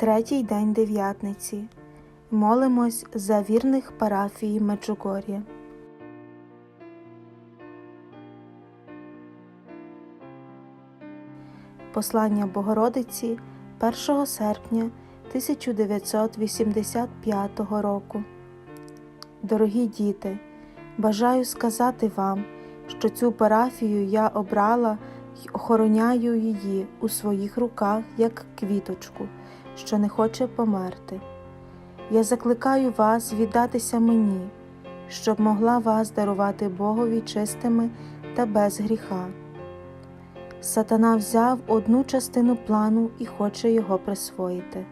Третій день дев'ятниці. Молимось за вірних парафії Меджугор'я. Послання Богородиці 1 серпня 1985 року. Дорогі діти, бажаю сказати вам, що цю парафію я обрала й охороняю її у своїх руках як квіточку, що не хоче померти. Я закликаю вас віддатися мені, щоб могла вас дарувати Богові чистими та без гріха. Сатана взяв одну частину плану і хоче його присвоїти.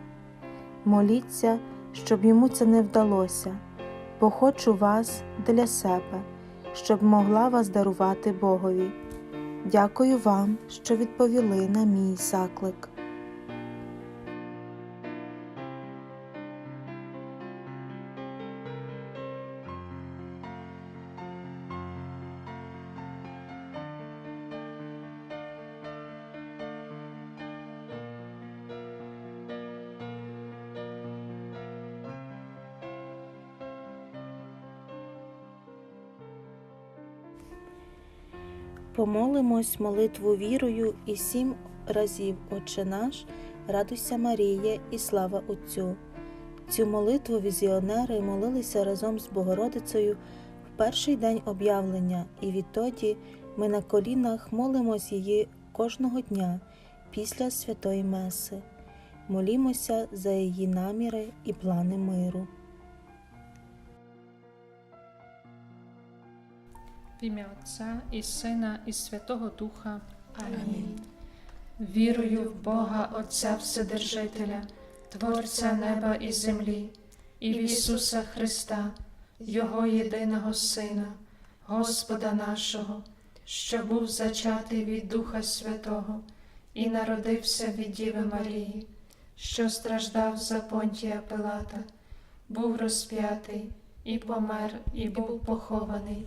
Моліться, щоб йому це не вдалося, бо хочу вас для себе, щоб могла вас дарувати Богові. Дякую вам, що відповіли на мій заклик. Помолимось молитву вірою і сім разів Отче наш, радуйся Марія і слава Отцю. Цю молитву візіонери молилися разом з Богородицею в перший день об'явлення, і відтоді ми на колінах молимось її кожного дня після святої Меси. Молімося за її наміри і плани миру. В ім'я Отця і Сина, і Святого Духа. Амінь. Вірую в Бога Отця Вседержителя, Творця неба і землі, і в Ісуса Христа, Його єдиного Сина, Господа нашого, що був зачатий від Духа Святого і народився від Діви Марії, що страждав за Понтія Пилата, був розп'ятий і помер, і був похований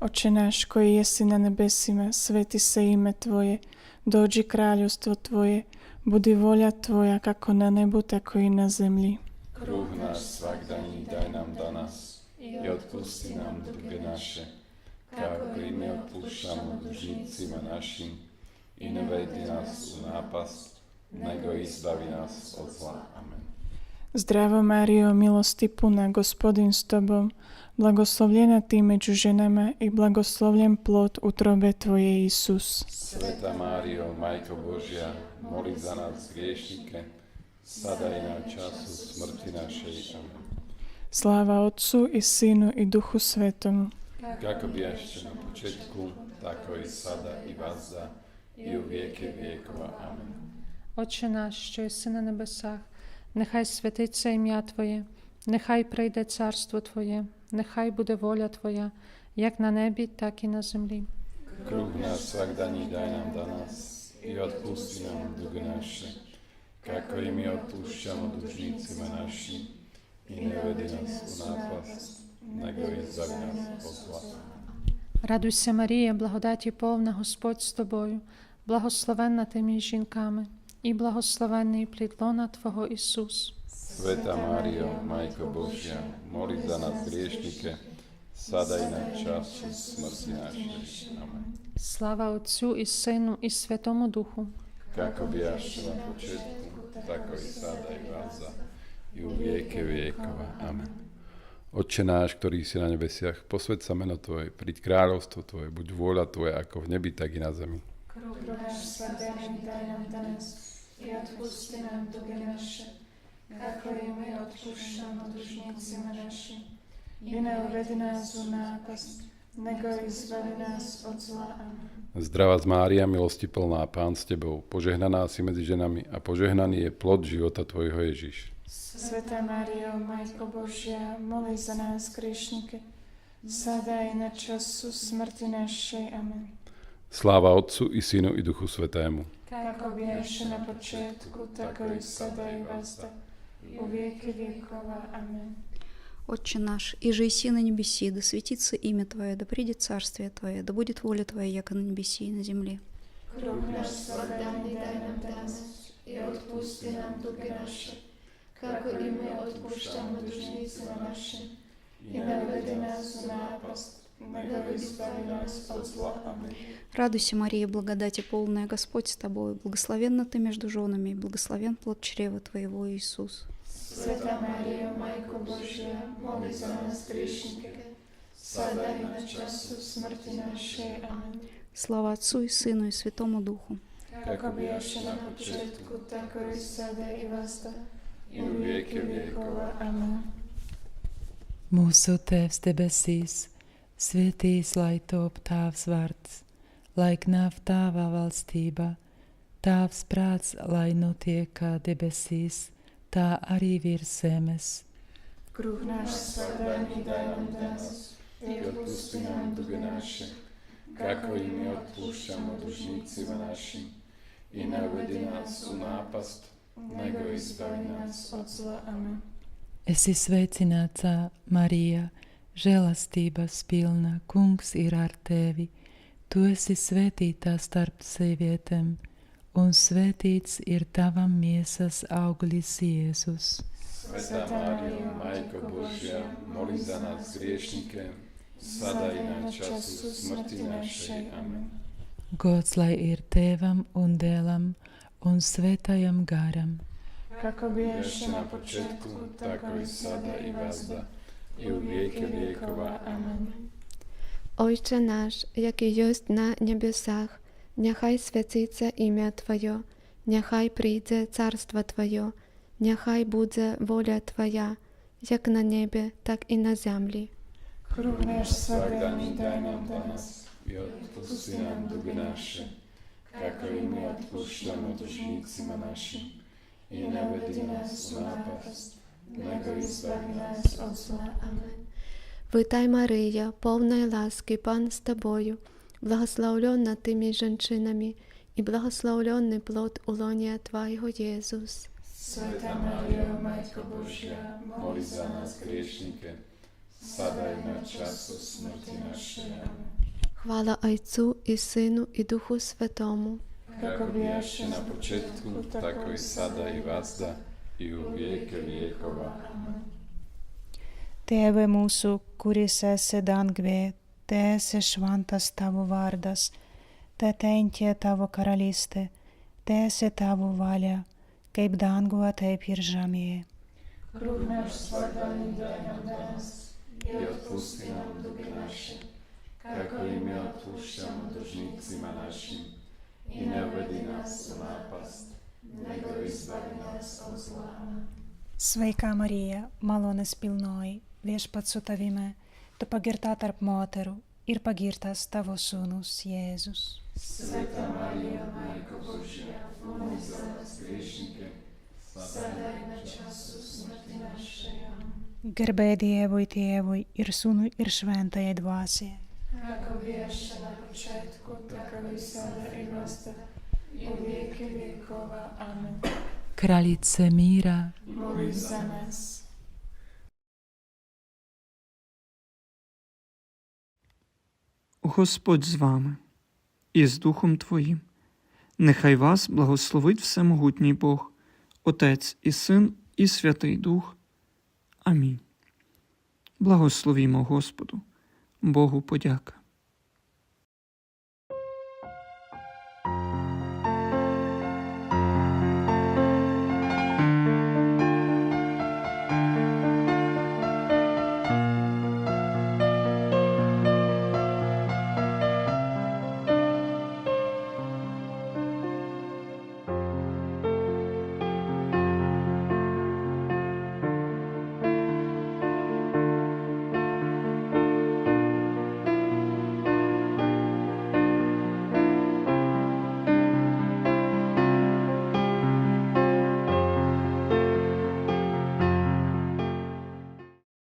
Oče náš koji jesi na nebesima, sveti se ime Tvoje, dođi kraljevstvo Tvoje, budi volja Tvoja kako na nebu, tako i na zemlji. Kruh náš svakdaní daj nám danas i odpusti nám dlge naše, kako i my odpúšťame dlžnícima našim. I ne vedi nás u nápast, nego izbavi nás od zla. Amen. Zdravo Mario, milosti puna, gospodin s tobom, blagoslovljena ti među ženama i blagoslovljen plod utrobe tvoje, Isus. Sveta Mario, Majko Božja, moli za nas griješnike, sada i na času smrti naše. Amen. Slava Otcu i Sinu i Duhu Svetom. Kako bijašće na početku, tako i sada i vazda i u vijeke vijekova. Amen. Oče naš, čoj si na nebesah, нехай святиться ім'я Твоє, нехай прийде царство Твоє, нехай буде воля Твоя, як на небі, так і на землі. Kruh náš svakdaní daj nám danas i odpusti nám dlge naše, kako i my odpúšťame dlžnícima našim. I nevedi nás u nápast, nego izbavi nás od zla. Радуйся, Марія, благодаті повна Господь з тобою, благословенна ти між жінками, i blahoslavený plod lona Tvojho Isus. Sveta Mário, Majko Božia, moli za nás griešnike, sadaj na čas smrti našej. Amen. Slava Otcu i Synu i Svetomu Duchu. Kako bijaš na početku, tako i sada i i u vijeke vijekova. Amen. Otče náš, ktorý si na nebesiach, posved sa meno Tvoje, príď kráľovstvo Tvoje, buď vôľa Tvoje ako v nebi, tak i na zemi. Kruh náš svatény daj nám danes i odpusti nám dlge naše, kako i my odpušťamo dužnicima našim. I ne uvedi nás u nápast, nego izbavi nás od zla. Zdravá z Mária, milosti plná, Pán s Tebou, požehnaná si medzi ženami a požehnaný je plod života Tvojho Ježiš. Sveta Mário, Majko Božia, moli za nás griješníky, sada i na času smrti našej. Amen. Sláva Otcu i Synu i Duchu Svetému. Kako bješe na početku, tako i sada i vazda, u vijeki vjekova. Amen. Отче наш, иже и си на небеси, да светится имя Твое, да придет царствие Твое, да будет воля Твоя, яко на небеси и на земле. Naš svakdani daj nam danas i otpusti nam duge naše, kako i mi otpuštamo dužnicima našim. i ne vedi nas u napast, Радуйся, Мария, благодати полная, Господь с тобой, благословенна ты между женами, благословен плод чрева твоего, Иисус. Святая Мария, Майка Божья, молись за нас грешники, садай на часу смерти нашей. Аминь. Слава Отцу и Сыну и Святому Духу. Как объявши на початку, так и сада и васта, и веки векова. Аминь. Mūsu Tēvs debesīs, Svētīs, lai top tavs vārds, lai nāk tava valstība, tavs prāts, lai notiek kā debesīs, tā arī virs zemes. Крухнаш согдай дай нам нас, и отпусти нам дуги наши, како и ми отпущамо дужници нашим. И не уведи нас у напast, nego избави нас от зла. Амен. Esi sveicināts, Marija, žēlastības pilna, kungs ir ar tevi. Tu esi svētītā starp sievietēm, un svētīts ir tavam miesas auglis Jēzus. Sveta Mário, Majko Božja, moli za nás griešnike, sada i na času smrti našej. Amen. Gods lai ir tēvam un dēlam un svētajam garam. Kako bijaše Jeszcze na početku, tako i sada i wazda, i u wieki vjekova. Amen. Ojcze nasz, jaki jest na niebiosach, niechaj święcиться imię Twoje, niechaj przyjdzie carstwo Twoje, niechaj będzie wola Twoja, jak na niebie, tak i na ziemi. Kruh náš svakdani Svakdani daj danas, i odpusti nam duge naše, kako i mi odpuštamo dužnicima našim. I ne nas u napast, nego izbavi nas od Витай, Мария, повна ласки, Пан з тобою, благословлена ти між жінками, і благословлений плод улонія Твоєго Єсус. Sveta Marijo, Majko Božja, Moli za nas griješnike, sada i na času smrti Хвала Отцю і Сину і Духу Святому. Kako bijaše na početku, tako i sada i vazda, i u vijeke vijekova. Tėve mūsų, kuris esi dangvė, te esi šventas tavo vardas, te tentie tavo karalystė, te esi tavo valia, kaip danguje, taip ir žemėje. Daj nam danas, I odpusti nam duge naše, kako i mi odpuštamo dužnicima našim. Sveika Marija, malonės pilnoji, viešpat su tavimi, tu pagirta tarp moterų ir pagirtas tavo sūnus Jėzus. Sveika Marija, Maika Božė, mumis savas priešininkė, sada ir nečiasus mirtinašėje. Gerbė Dievui, Tėvui ir Sūnui ir Šventajai Dvasiai. Kako viešė na početku, tako visada ir nuosta, į veikį veikova. Amen. Kraljice mira, Moli za nas. Господь з вами і з Духом Твоїм. Нехай вас благословить Всемогутній Бог, Отець і Син, і Святий Дух. Амінь. Благословімо Господу, Богу подяка.